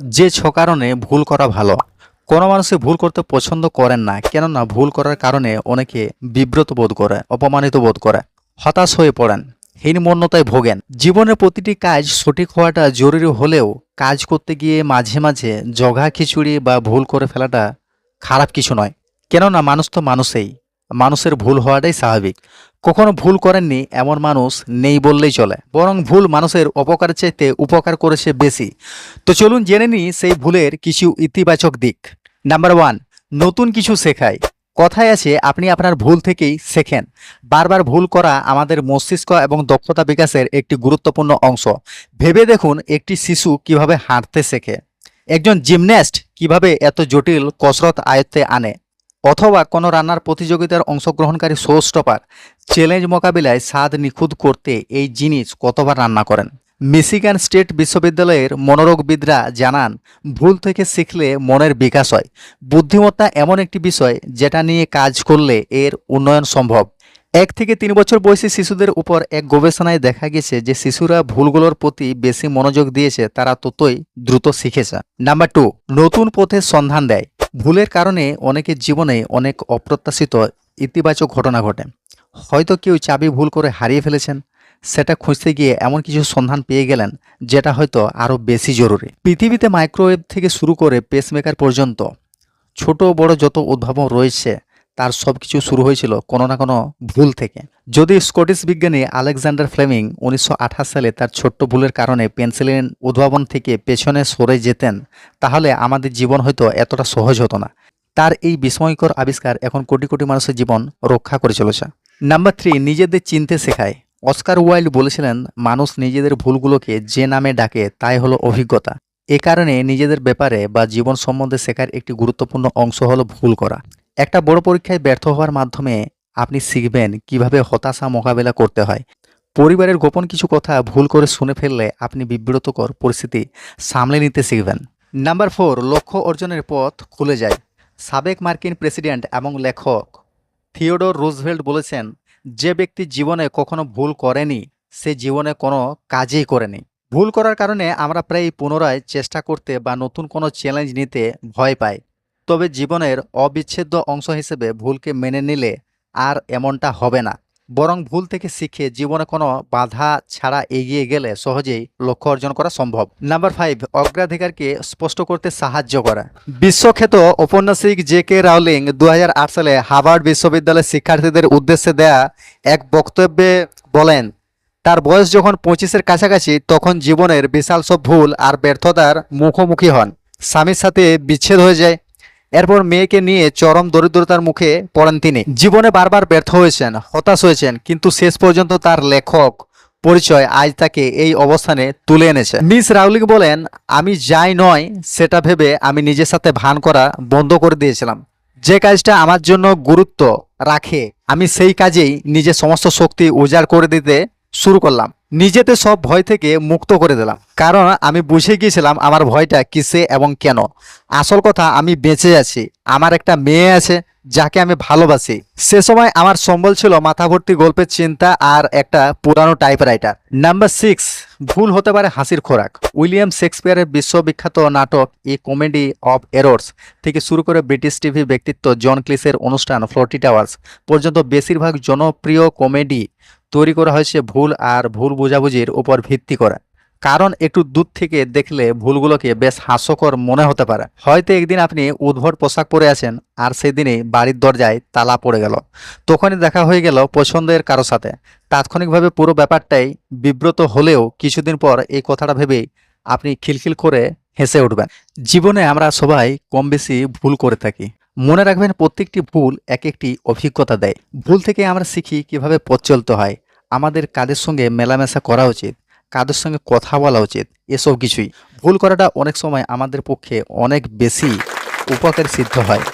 যে ছ কারণে ভুল করা ভালো। কোনো মানুষে ভুল করতে পছন্দ করেন না, কেননা ভুল করার কারণে অনেকে বিব্রত বোধ করে, অপমানিত বোধ করে, হতাশ হয়ে পড়েন, হীনমন্যতায় ভোগেন। জীবনের প্রতিটি কাজ সঠিক হওয়াটা জরুরি হলেও কাজ করতে গিয়ে মাঝে মাঝে জঘা খিচুড়ি বা ভুল করে ফেলাটা খারাপ কিছু নয়। কেননা মানুষ তো মানুষেই। মানুষের ভুল হওয়াটাই স্বাভাবিক। কখনো ভুল করেননি এমন মানুষ নেই বললেই চলে। বরং ভুল মানুষের অপকার চাইতে উপকার করেছে বেশি। তো চলুন জেনে নিই সেই ভুলের কিছু ইতিবাচক দিক। নাম্বার ওয়ান, নতুন কিছু শেখায় কথায় আছে, আপনি আপনার ভুল থেকেই শেখেন। বারবার ভুল করা আমাদের মস্তিষ্ক এবং দক্ষতা বিকাশের একটি গুরুত্বপূর্ণ অংশ। ভেবে দেখুন একটি শিশু কীভাবে হাঁটতে শেখে। একজন জিমন্যাস্ট কীভাবে এত জটিল কসরত আয়ত্তে আনে। অথবা কোনো রান্নার প্রতিযোগিতার অংশগ্রহণকারী শো স্টপার চ্যালেঞ্জ মোকাবিলায় স্বাদ নিখুঁত করতে এই জিনিস কতবার রান্না করেন? মিশিগান স্টেট বিশ্ববিদ্যালয়ের মনোরোগবিদরা জানান, ভুল থেকে শিখলে মনের বিকাশ হয়। বুদ্ধিমত্তা এমন একটি বিষয় যেটা নিয়ে কাজ করলে এর উন্নয়ন সম্ভব। এক থেকে তিন বছর বয়সী শিশুদের উপর এক গবেষণায় দেখা গেছে যে শিশুরা ভুলগুলোর প্রতি বেশি মনোযোগ দিয়েছে, তারা ততই দ্রুত শিখেছে। নাম্বার টু, নতুন পথের সন্ধান দেয়। ভুলের কারণে অনেকের জীবনে অনেক অপ্রত্যাশিত ইতিবাচক ঘটনা ঘটে। হয়তো কেউ চাবি ভুল করে হারিয়ে ফেলেছেন, সেটা খুঁজতে গিয়ে এমন কিছু সন্ধান পেয়ে গেলেন, যেটা হয়তো আরও বেশি জরুরি। পৃথিবীতে মাইক্রোওয়েভ থেকে শুরু করে পেসমেকার পর্যন্ত ছোট বড় যত উদ্ভাবন রয়েছে, তার সব কিছু শুরু হয়েছিল কোনো না কোনো ভুল থেকে। যদি স্কটিশ বিজ্ঞানী আলেকজান্ডার ফ্লেমিং উনিশশো আঠাশ সালে তার ছোট্ট ভুলের কারণে পেন্সিলিন উদ্ভাবন থেকে পেছনে সরে যেতেন, তাহলে আমাদের জীবন হয়তো এতটা সহজ হতো না। তার এই বিস্ময়কর আবিষ্কার এখন কোটি কোটি মানুষের জীবন রক্ষা করে চলেছে। নাম্বার থ্রি, নিজেদের চিনতে শেখায়। অস্কার ওয়াইল্ড বলেছিলেন, মানুষ নিজেদের ভুলগুলোকে যে নামে ডাকে, তাই হলো অভিজ্ঞতা। এ কারণে নিজেদের ব্যাপারে বা জীবন সম্বন্ধে শেখার একটি গুরুত্বপূর্ণ অংশ হলো ভুল করা। একটা বড় পরীক্ষায় ব্যর্থ হওয়ার মাধ্যমে আপনি শিখবেন কীভাবে হতাশা মোকাবেলা করতে হয়। পরিবারের গোপন কিছু কথা ভুল করে শুনে ফেললে আপনি বিব্রতকর পরিস্থিতি সামলে নিতে শিখবেন। নাম্বার ফোর, লক্ষ্য অর্জনের পথ খুলে যায়। সাবেক মার্কিন প্রেসিডেন্ট এবং লেখক থিওডোর রুজভেল্ট বলেছেন, যে ব্যক্তি জীবনে কখনো ভুল করেনি, সে জীবনে কোনো কাজই করেনি। ভুল করার কারণে আমরা প্রায় পুনরায় চেষ্টা করতে বা নতুন কোনো চ্যালেঞ্জ নিতে ভয় পাই। তবে জীবনের অবিচ্ছেদ্য অংশ হিসেবে ভুলকে মেনে নিলে আর এমনটা হবে না। বরং ভুল থেকে শিখে জীবনে কোনো বাধা ছাড়া এগিয়ে গেলে সহজেই লক্ষ্য অর্জন করা সম্ভব। নাম্বার ফাইভ, অগ্রাধিকারকে স্পষ্ট করতে সাহায্য করা। বিশ্বখ্যাত ঔপন্যাসিক জে কে রাউলিং দু হাজার আট সালে হার্ভার্ড বিশ্ববিদ্যালয়ের শিক্ষার্থীদের উদ্দেশ্যে দেয়া এক বক্তব্যে বলেন, তার বয়স যখন পঁচিশের কাছাকাছি, তখন জীবনের বিশাল সব ভুল আর ব্যর্থতার মুখোমুখি হন। স্বামীর সাথে বিচ্ছেদ হয়ে যায়। এরপর মেয়েকে নিয়ে চরম দরিদ্রতার মুখে পড়েন তিনি। জীবনে বারবার ব্যর্থ হয়েছেন, হতাশ হয়েছেন, কিন্তু শেষ পর্যন্ত তার লেখক পরিচয় আজ তাকে এই অবস্থানে তুলে এনেছে। মিস রাউলিং বলেন, আমি যাই নয়, সেটা ভেবে আমি নিজের সাথে ভান করা বন্ধ করে দিয়েছিলাম। যে কাজটা আমার জন্য গুরুত্ব রাখে, আমি সেই কাজেই নিজের সমস্ত শক্তি উজাড় করে দিতে শুরু করলাম। নিজেতে সব ভয় থেকে মুক্ত করে দিলাম। কারণ আমি বুঝে গিয়েছিলাম আমার ভয়টা কিসে এবং কেন। আসল কথা, আমি বেঁচে আছি। আমার একটা মেয়ে আছে, যাকে আমি ভালোবাসি। সে সময় আমার সম্বল ছিল মাথা ভর্তি গল্পের চিন্তা আর একটা পুরানো টাইপরাইটার নাম্বার সিক্স ভুল হতে পারে হাসির খোরাক। উইলিয়াম শেক্সপিয়ারের বিশ্ববিখ্যাত নাটক, এ কমেডি অফ এরর্স থেকে শুরু করে ব্রিটিশ টিভি ব্যক্তিত্ব জন ক্লিসের অনুষ্ঠান, ফ্লোটি টাওয়ার্স পর্যন্ত বেশিরভাগ জনপ্রিয় কমেডি তৈরি করা হয়েছে ভুল আর ভুল বোঝাবুঝির উপর ভিত্তি করা। কারণ একটু দূর থেকে দেখলে ভুলগুলোকে বেশ হাস্যকর মনে হতে পারে। হয়তো একদিন আপনি উদ্ভট পোশাক পরে আছেন আর সেদিনই বাড়ির দরজায় তালা পড়ে গেল। তখনই দেখা হয়ে গেল পছন্দের কারও সাথে। তাৎক্ষণিকভাবে পুরো ব্যাপারটাই বিব্রত হলেও কিছুদিন পর এই কথাটা ভেবেই আপনি খিলখিল করে হেসে উঠবেন। জীবনে আমরা সবাই কম বেশি ভুল করে থাকি। মনে রাখবেন প্রত্যেকটি ভুল এক একটি অভিজ্ঞতা দেয়। ভুল থেকে আমরা শিখি কীভাবে পথ চলতে হয়। আমাদের কাদের সঙ্গে মেলামেশা করা উচিত, কাদের সঙ্গে কথা বলা উচিত, এসব কিছুই। ভুল করাটা অনেক সময় আমাদের পক্ষে অনেক বেশি উপকারী সিদ্ধ হয়।